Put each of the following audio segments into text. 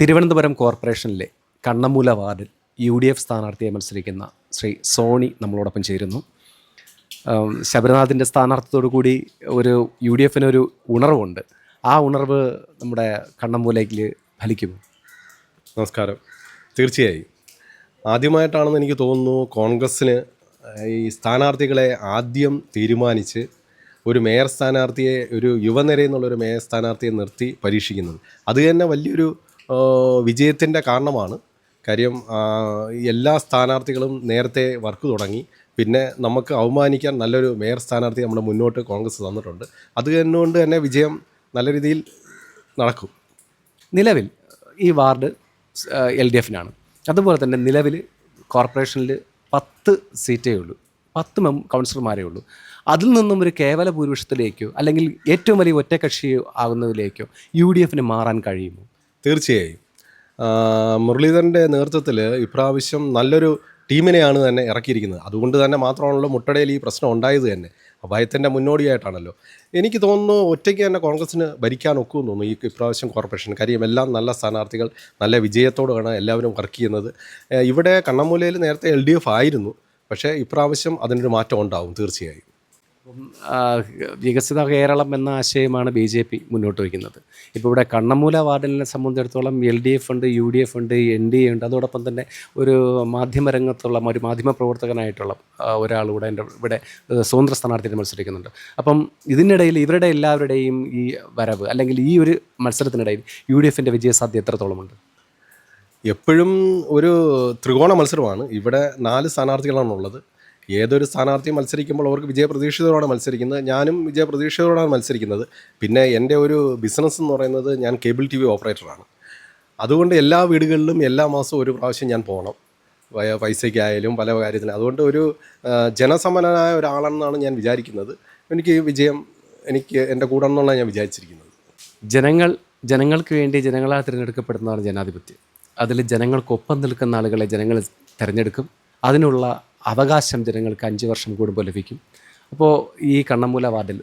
തിരുവനന്തപുരം കോർപ്പറേഷനിലെ കണ്ണമൂല വാർഡിൽ U D F സ്ഥാനാർത്ഥിയെ മത്സരിക്കുന്ന ശ്രീ സോണി നമ്മളോടൊപ്പം ചേരുന്നു. ശബരിനാഥിന്റെ സ്ഥാനാർത്ഥിത്തോടു കൂടി ഒരു യു ഡി എഫിനൊരു ഉണർവുണ്ട്. ആ ഉണർവ് നമ്മുടെ കണ്ണമൂലയ്ക്ക് ഫലിക്കുമോ? നമസ്കാരം. തീർച്ചയായും. ആദ്യമായിട്ടാണെന്ന് എനിക്ക് തോന്നുന്നു കോൺഗ്രസ്സിന് ഈ സ്ഥാനാർത്ഥികളെ ആദ്യം തീരുമാനിച്ച് ഒരു മേയർ സ്ഥാനാർത്ഥിയെ ഒരു യുവനിരയിൽ നിന്നുള്ളൊരു മേയർ സ്ഥാനാർത്ഥിയെ നിർത്തി പരീക്ഷിക്കുന്നത്. അത് തന്നെ വലിയൊരു വിജയത്തിന്റെ കാരണമാണ്. കാര്യം എല്ലാ സ്ഥാനാർത്ഥികളും നേരത്തെ വർക്ക് തുടങ്ങി. പിന്നെ നമുക്ക് അവമാനിക്കാൻ നല്ലൊരു മേയർ സ്ഥാനാർത്ഥി നമ്മുടെ മുന്നോട്ട് കോൺഗ്രസ് തന്നിട്ടുണ്ട്. അത് തന്നുകൊണ്ട് തന്നെ വിജയം നല്ല രീതിയിൽ നടക്കും. നിലവിൽ ഈ വാർഡ് എൽ ഡി എഫിനാണ്. അതുപോലെ തന്നെ നിലവിൽ കോർപ്പറേഷനിൽ പത്ത് സീറ്റേ ഉള്ളൂ. പത്ത് മെം കൗൺസിലർമാരേ ഉള്ളൂ. അതിൽ നിന്നും ഒരു കേവല ഭൂരിപക്ഷത്തിലേക്കോ അല്ലെങ്കിൽ ഏറ്റവും വലിയ ഒറ്റക്കക്ഷി ആകുന്നതിലേക്കോ യു ഡി എഫിന് മാറാൻ കഴിയുമോ? തീർച്ചയായും. മുരളീധരന്റെ നേതൃത്വത്തിൽ ഇപ്രാവശ്യം നല്ലൊരു ടീമിനെയാണ് തന്നെ ഇറക്കിയിരിക്കുന്നത്. അതുകൊണ്ട് തന്നെ മാത്രമാണല്ലോ മുട്ടടയിൽ ഈ പ്രശ്നം ഉണ്ടായത് തന്നെ. ഭയത്തിന്റെ മുന്നോടിയായിട്ടാണല്ലോ. എനിക്ക് തോന്നുന്നു ഒറ്റയ്ക്ക് തന്നെ കോൺഗ്രസ്സിന് ഭരിക്കാൻ ഒക്കുമെന്ന് തോന്നുന്നു ഈ ഇപ്രാവശ്യം കോർപ്പറേഷൻ. കാര്യം എല്ലാം നല്ല സ്ഥാനാർത്ഥികൾ നല്ല വിജയത്തോടെയാണ് എല്ലാവരും വർക്ക് ചെയ്യുന്നത്. ഇവിടെ കണ്ണമൂലയിൽ നേരത്തെ എൽ ആയിരുന്നു. പക്ഷേ ഇപ്രാവശ്യം അതിനൊരു മാറ്റം ഉണ്ടാവും തീർച്ചയായും. വികസിത കേരളം എന്ന ആശയമാണ് ബി ജെ പി മുന്നോട്ട് വയ്ക്കുന്നത്. ഇപ്പോൾ ഇവിടെ കണ്ണമൂല വാർഡിനെ സംബന്ധിച്ചിടത്തോളം എൽ ഡി എഫ് ഉണ്ട് യു ഡി എഫ് ഉണ്ട് എൻ ഡി എ ഉണ്ട്. അതോടൊപ്പം തന്നെ ഒരു മാധ്യമരംഗത്തുള്ള ഒരു മാധ്യമ പ്രവർത്തകനായിട്ടുള്ള കൂടെ എന്റെ ഇവിടെ സ്വതന്ത്ര സ്ഥാനാർത്ഥിയായിട്ട് മത്സരിക്കുന്നുണ്ട്. അപ്പം ഇതിനിടയിൽ ഇവരുടെ എല്ലാവരുടെയും ഈ വരവ് അല്ലെങ്കിൽ ഈ ഒരു മത്സരത്തിനിടയിൽ യു ഡി എഫിന്റെ വിജയസാധ്യത എത്രത്തോളമുണ്ട്? എപ്പോഴും ഒരു ത്രികോണ മത്സരമാണ്. ഇവിടെ നാല് സ്ഥാനാർത്ഥികളാണുള്ളത്. ഏതൊരു സ്ഥാനാർത്ഥി മത്സരിക്കുമ്പോൾ അവർക്ക് വിജയപ്രതീക്ഷിതരോടാണ് മത്സരിക്കുന്നത്. ഞാനും വിജയപ്രതീക്ഷിതരോടാണ് മത്സരിക്കുന്നത്. പിന്നെ എന്റെ ഒരു ബിസിനസ് എന്ന് പറയുന്നത് ഞാൻ കേബിൾ ടി വി ഓപ്പറേറ്ററാണ്. അതുകൊണ്ട് എല്ലാ വീടുകളിലും എല്ലാ മാസവും ഒരു പ്രാവശ്യം ഞാൻ പോകണം. പൈസയ്ക്കായാലും പല കാര്യത്തിനും. അതുകൊണ്ട് ഒരു ആ, ജനസമ്പന്നനായ ഒരാളെന്നാണ് ഞാൻ വിചാരിക്കുന്നത്. എനിക്ക് വിജയം എനിക്ക് എന്റെ കൂടെ എന്നുള്ള ഞാൻ വിചാരിച്ചിരിക്കുന്നത്. ജനങ്ങൾ ജനങ്ങൾക്ക് വേണ്ടി ജനങ്ങളാൽ തിരഞ്ഞെടുക്കപ്പെടുന്നതാണ് ജനാധിപത്യം. അതിൽ ജനങ്ങൾക്കൊപ്പം നിൽക്കുന്ന ആളുകളെ ജനങ്ങൾ തിരഞ്ഞെടുക്കും. അതിനുള്ള അവകാശം ജനങ്ങൾക്ക് അഞ്ച് വർഷം കൂടുമ്പോൾ ലഭിക്കും. അപ്പോൾ ഈ കണ്ണമ്പൂല വാർഡിൽ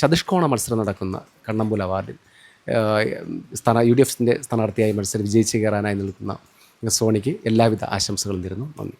ചതുഷ്കോണ മത്സരം നടക്കുന്ന കണ്ണമ്പൂല വാർഡിൽ സ്ഥാന യു ഡി എഫിന്റെ സ്ഥാനാർത്ഥിയായി മത്സരം വിജയിച്ച് കയറാനായി നിൽക്കുന്ന സോണിക്ക് എല്ലാവിധ ആശംസകളും തരുന്നു നന്ദി.